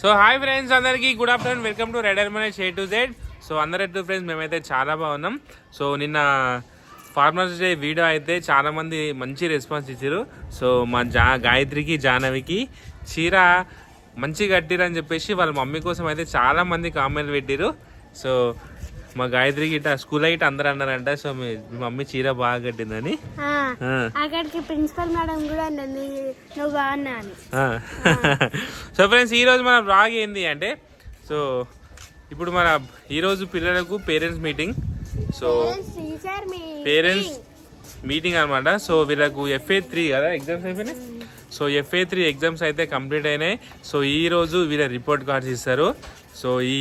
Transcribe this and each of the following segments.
So hi friends అందరికీ good afternoon welcome to రెడర్ మనెస్ ఏ టు జెడ్ సో అందరెట్టు ఫ్రెండ్స్ మేమైతే చాలా బాగున్నాం. సో నిన్న ఫార్మర్స్ డే వీడియో అయితే చాలామంది మంచి రెస్పాన్స్ ఇచ్చారు సో మా జా గాయత్రికి జాహ్నవికి చీర మంచి కట్టిరని చెప్పేసి వాళ్ళ మమ్మీ కోసం అయితే చాలామంది కామెంట్లు పెట్టారు సో మా గాయత్రికి ఇట్లా స్కూల్ అయితే అందరూ అన్నారంట సో మీ మమ్మీ చీర బాగా కట్టిందని. అక్కడికి ప్రిన్సిపల్ మేడం కూడా అన్నది నువ్వు బాగున్నా సో ఫ్రెండ్స్ ఈరోజు మన బ్లాగ్ ఏంది అంటే సో ఇప్పుడు మన ఈరోజు పిల్లలకు parents meeting so parents meeting అనమాట సో వీళ్ళకు ఎఫ్ఏ త్రీ కదా ఎగ్జామ్స్ అయిపోయినాయి? సో ఎఫ్ఏ త్రీ ఎగ్జామ్స్ అయితే కంప్లీట్ అయినాయి. సో ఈ రోజు వీళ్ళ రిపోర్ట్ కార్డ్స్ ఇస్తారు సో ఈ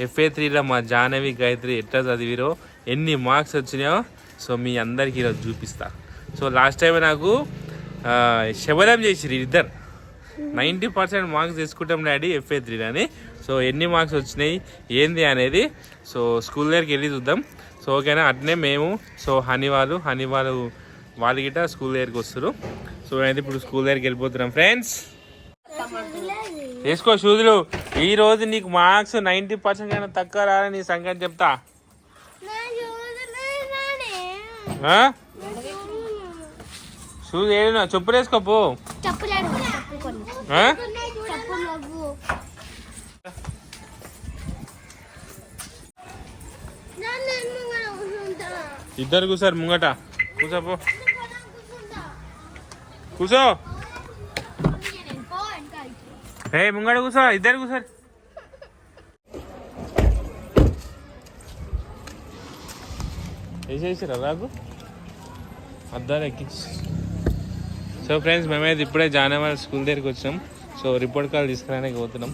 ఎఫ్ఏ త్రీలో మా జాహ్నవి గాయత్రి ఎట్లా చదివిరో ఎన్ని మార్క్స్ వచ్చినాయో సో మీ అందరికి ఈరోజు చూపిస్తా. సో లాస్ట్ టైం నాకు ఆ, శబదం చేసిరు ఇద్దరు. నైంటీ పర్సెంట్ మార్క్స్ తీసుకుంటాం డాడీ ఎఫ్ఏ త్రీ అని సో ఎన్ని మార్క్స్ వచ్చినాయి ఏంది అనేది సో స్కూల్ దగ్గరికి వెళ్ళి చూద్దాం. సో ఓకేనా అట్నే మేము సో హనీ వాళ్ళు హనీ వాళ్ళు వాళ్ళ గిట్ట స్కూల్ దగ్గరికి వస్తారు సో అయితే ఇప్పుడు స్కూల్ దగ్గరికి వెళ్ళిపోతున్నాం. ఫ్రెండ్స్ వేసుకో షూజులు. ఈ రోజు నీకు మార్క్స్ నైంటీ పర్సెంట్ కన్నా తక్కువ రాలని నీ సంగతి చెప్తా? షూజ్ ఏదైనా చెప్పులు వేసుకో పో ఇద్దరు కూర్చోరు ముంగట. కూర్చోపో కూర్చో ఏ ముంగట కూర్చో ఇద్దరు కూర్చోరు వేసేసారా రాకు. అద్దాలు ఎక్కించి. సో ఫ్రెండ్స్ మేమైతే ఇప్పుడే జానవరి స్కూల్ దగ్గరికి వచ్చినాం. సో రిపోర్ట్ కాల్ తీసుకురానికి పోతున్నాం.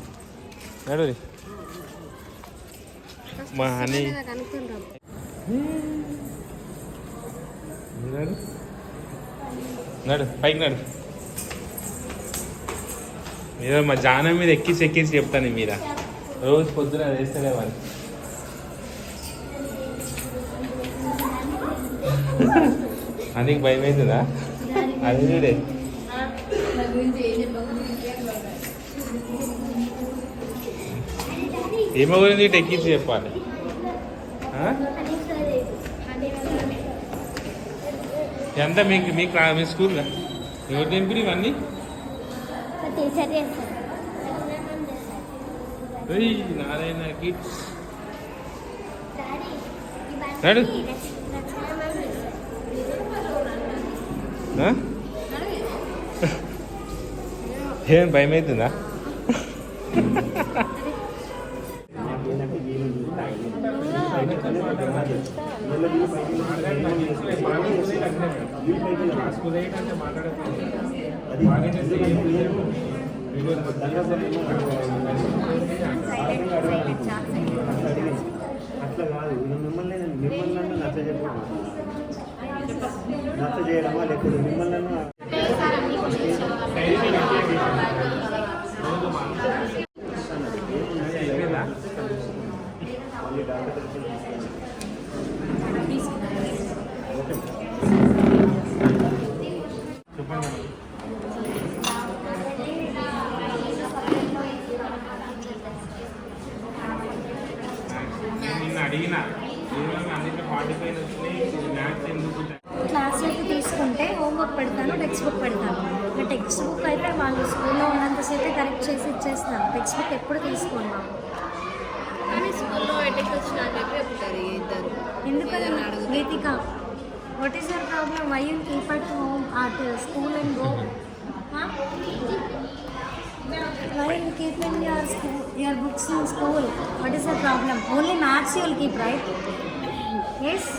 నడు. మా హనీ. నడు పైకి నడు. ఏదో మా జానం మీద ఎక్కించి ఎక్కించి చెప్తాను మీద రోజు పొద్దున వేస్తలే మరి అది భయం అవుతుందా అది చూడే. ఏమో గురించి ఇటు ఎక్కించి చెప్పాలి. ఎంత మీకు మీకు రా- మీ స్కూల్ ఎవరు తెంపిరి ఇవన్నీ? నారాయణ కిడ్స్. నడు. ఏం భయం అవుతుందా అట్లా కాదు మిమ్మల్ని మిమ్మల్ని నచ్చ చెప్పడం నచ్చ చేయడమా లేకపోతే మిమ్మల్ని నన్ను మళ్ళీ డాక్టర్ దగ్గరికి చెప్పండి నేను నిన్న అడిగిన అన్నింటిలో ఫార్టీ ఫైవ్ వచ్చినాయి మ్యాథ్స్ ఎందుకు క్లాస్లోకి పెడతాను టెక్స్ట్ బుక్ పెడతాను. ఇంకా టెక్స్ట్ బుక్ అయితే వాళ్ళు స్కూల్లో ఉన్నంతసేపే కరెక్ట్ చేసి ఇచ్చేస్తాను టెక్స్ట్ బుక్ ఎప్పుడు తీసుకున్నాం కానీ స్కూల్లో వచ్చినా చెప్పి ఇద్దరు Geethika. What is your problem why you keep at home at school and go why you keep in your school your books in school what is your problem only maths you will keep right yes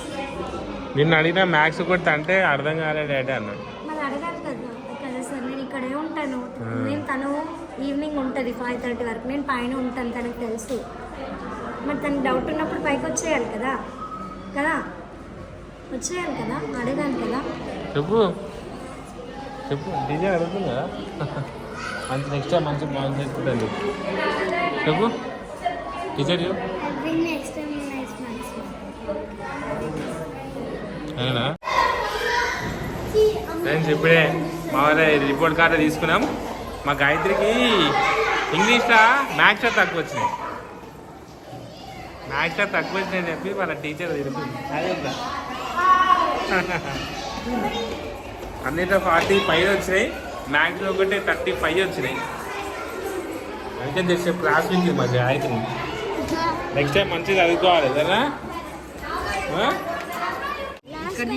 నిన్న అడిగిన maths కొడితే అంటే అర్థం కాలే daddy అన్నాడు. మరి అడగాలి కదా. కదా సార్ నేను ఇక్కడే ఉంటాను. నేను తను ఈవినింగ్ ఉంటుంది ఫైవ్ థర్టీ వరకు. నేను పైన ఉంటాను తనకు తెలుసు. మరి తనకు డౌట్ ఉన్నప్పుడు పైకి వచ్చేయాలి కదా. కదా? వచ్చేయాలి కదా? అడగాలి కదా? చెప్పు. చెప్పు. డీజే అడుగుతుంది? కదా మంచి నెక్స్ట్ టైం మంచి చెప్పు. చెప్పు. టీచర్ చెప్పు నెక్స్ట్ టైం నెక్స్ట్ మంత్స్ అవునా? ఫ్రెండ్స్ ఇప్పుడే మా వాళ్ళ రిపోర్ట్ కార్డు తీసుకున్నాం. మా గాయత్రికి ఇంగ్లీష్లో మ్యాథ్స్లో తక్కువ వచ్చినాయి. మ్యాథ్స్లో తక్కువ వచ్చినాయి చెప్పి వాళ్ళ టీచర్ తిరుగుతుంది అన్నిట్లో ఫార్టీ ఫైవ్ వచ్చినాయి. మ్యాథ్స్లో ఒకటి థర్టీ ఫైవ్ వచ్చినాయి. అంటే జస్ట్ క్లాస్ నుంచి మా గాయత్రి. నెక్స్ట్ టైం మంచిగా చదువుకోవాలి కదా ఆ?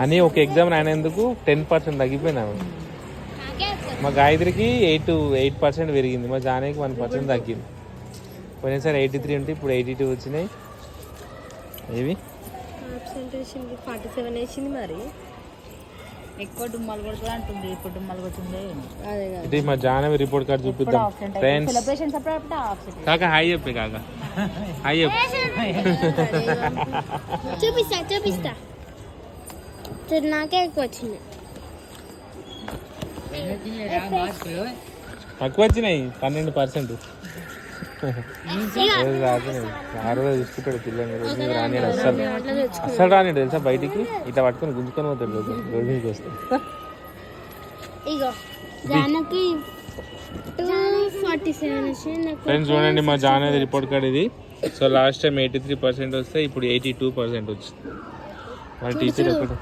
అని ఒక ఎగ్జామ్ రానేందుకు టెన్ పర్సెంట్ తగ్గిపోయినాము మా గాయత్రికి ఎయిట్ ఎయిట్ పర్సెంట్ పెరిగింది. మా జానకి వన్ పర్సెంట్ తగ్గింది. పోయినసారి ఎయిటీ త్రీ ఉంటే ఇప్పుడు ఎయిటీ టూ వచ్చినాయి. ఏవి? ఫార్టీ సెవెన్ మరి. ఎక్కువ డుమ్మాలు కొడుతుంది అంటుంది డుమ్మాలు కొడుతుంది అదే ఇది మా జానవి రిపోర్ట్ కార్డ్ చూపిద్దాం. ఫ్రెండ్స్ సెలబ్రేషన్స్ అప్పుడప్పుడు ఆబ్సెంట్ కాక హాయ్ చెప్పే కాక. హాయ్ చెప్పు. చూపిస్తా చూపిస్తా. సరే నాకే ఎక్కువ వచ్చింది. తక్కువ వచ్చినాయి పన్నెండు పర్సెంట్. రోజు చూసుకుంటాడు రోజు రానియాడు అస్సలు. అస్సలు రానియాడు తెలుసా బయటికి? ఇట్లా పట్టుకొని గుంజుకొని పోతాడు రోజు. రోజు వస్తే. ఫ్రెండ్స్ చూడండి మా జానది రిపోర్ట్ కార్డ్ ఇది. So last time eighty three percent వస్తే ఇప్పుడు ఎయిటీ టూ పర్సెంట్ వచ్చింది. వాళ్ళ టీచర్ ఒకటి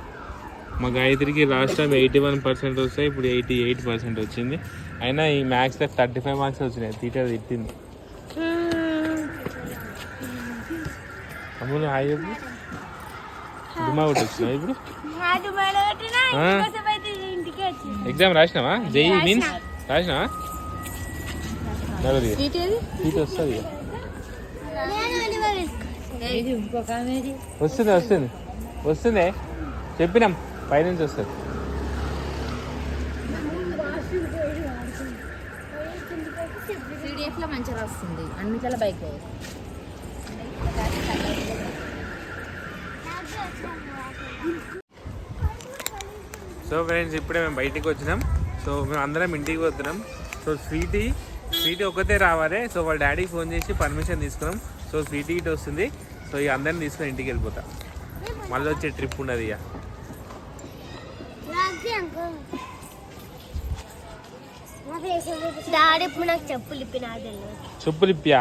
మా గాయత్రికి last time eighty one percent వస్తే ఇప్పుడు ఎయిటీ ఎయిట్ పర్సెంట్ వచ్చింది. అయినా ఈ మ్యాథ్స్లో థర్టీ ఫైవ్ మార్క్స్ వచ్చినాయి. టీచర్ తిట్టింది. అమ్ములు హాయ్ చెప్పు. డుమా ఒకటి వచ్చినావు ఇప్పుడు? ఎగ్జామ్ రాసినావా? JEE mains? రాసినావా? సీట్ వస్తుంది వస్తుంది వస్తుంది. వస్తుంది. చెప్పినాం. పైనుంచి వస్తుంది. మంచిగా వస్తుంది అన్నిట్ల బైక్ సో ఫ్రెండ్స్ ఇప్పుడే మేము బయటికి వచ్చినాం. సో మేము అందరం ఇంటికి పోతున్నాం. సో స్వీటీ స్వీటీ ఒకతే రావాలి. సో వాళ్ళ డాడీకి ఫోన్ చేసి పర్మిషన్ తీసుకున్నాం. సో స్వీటీ ఇటు వస్తుంది. సో ఇక అందరిని తీసుకొని ఇంటికి వెళ్ళిపోతా. మళ్ళీ వచ్చే ట్రిప్ ఉన్నది ఇక. చెప్పులు ఇప్పిన చెప్పులు ఇప్పియా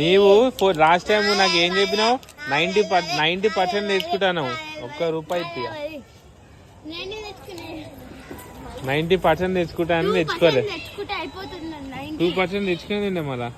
నీవు లాస్ట్ టైం నాకు ఏం చెప్పినావు? నైంటీ పర్ నైంటీ పర్సెంట్ తెచ్చుకుంటాను ఒక్క రూపాయి ఇప్పియా. నేను తెచ్చుకున్నాను నైంటీ పర్సెంట్ తెచ్చుకుంటానని తెచ్చుకోలే. తెచ్చుకుంటే అయిపోతుంది టూ పర్సెంట్ తెచ్చుకుని మళ్ళా?